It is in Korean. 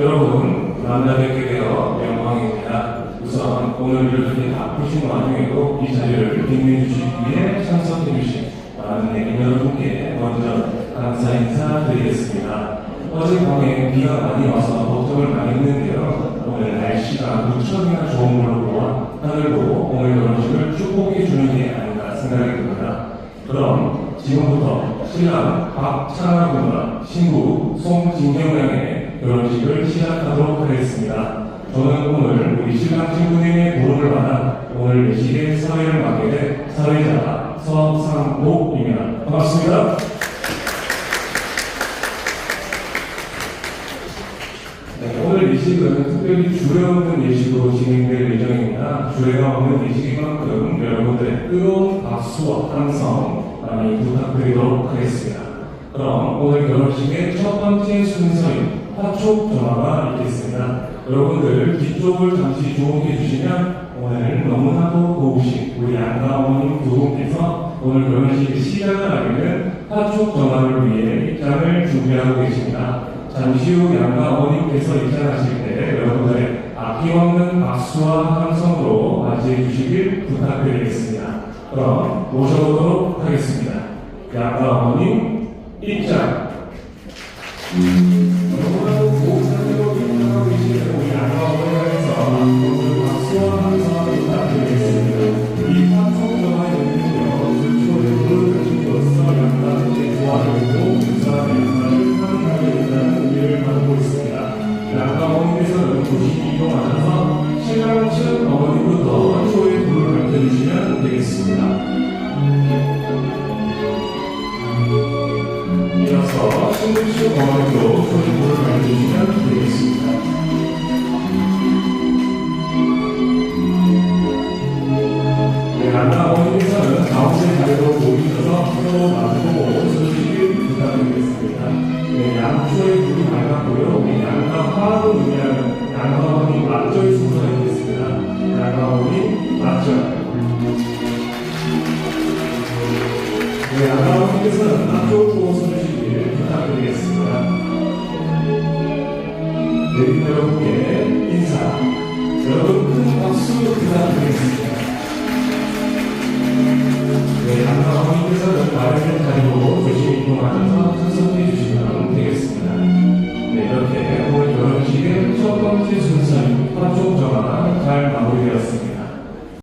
여러분 만나뵙게 되어 영광입니다. 우선 오늘 이렇게 바쁘신 와중에도 이 자리를 빛내 주시기 위해 참석해 주신 많은 내림 여러분께 먼저 감사 인사드리겠습니다. 어제 밤에 비가 많이 와서 걱정을 많이 했는데요. 오늘 날씨가 무척이나 좋은 걸로 보아 하늘도 오늘 결혼식을 축복해 주는 게 아닌가 생각이 듭니다. 그럼 지금부터 신랑 박찬아 군과 신부 송진경 양의 결혼식을 시작하도록 하겠습니다. 저는 오늘 우리 신랑 신부님의 부름을 받아 오늘 예식의 사회를 맡게 된 사회자 서상복입니다. 반갑습니다. 네, 오늘 예식은 특별히 주례 없는 예식으로 진행될 예정입니다. 주례가 없는 예식인 만큼 여러분들의 뜨거운 박수와 함성 많이 부탁드리도록 하겠습니다. 그럼 오늘 결혼식의 첫 번째 순서인 화촉 전화가 있겠습니다. 여러분들 뒤쪽을 잠시 주목해 주시면 오늘 너무나도 고우신 우리 어머님 두 분께서 오늘 결혼식 시작을 하기는 화촉 전화를 위해 입장을 준비하고 계십니다. 잠시 후 양가 어머님께서 입장하실 때 여러분들의 아낌없는 박수와 함성으로 맞이해 주시길 부탁드리겠습니다. 그럼 모셔보도록 하겠습니다. 양가 어머님 이동하셔서 신랑 측 어머니부터 초의 불을 밝혀주시면 되겠습니다. 이어서 신부 측 어머니도 초의 불을 밝혀주시면 되겠습니다. 네, 양가 어머니께서는 가운데 자리로 모이셔서 서로 마주보고 서주시길 부탁드리겠습니다. 네, 양초의 불이 밝았고요. 우리 양가 화합을 의미하는 나가오니 맞절 순서에 있습니다. 나가오니 맞절. 네, 아가운께서는 앞쪽 보고 서주시길 부탁드리겠습니다. 네, 여러분께 인사. 여러분 큰 박수 부탁드리겠습니다. 네, 아가운께서는 마련을 가지고 조심히 이동하면서 판촉 전환 잘 마무리되었습니다.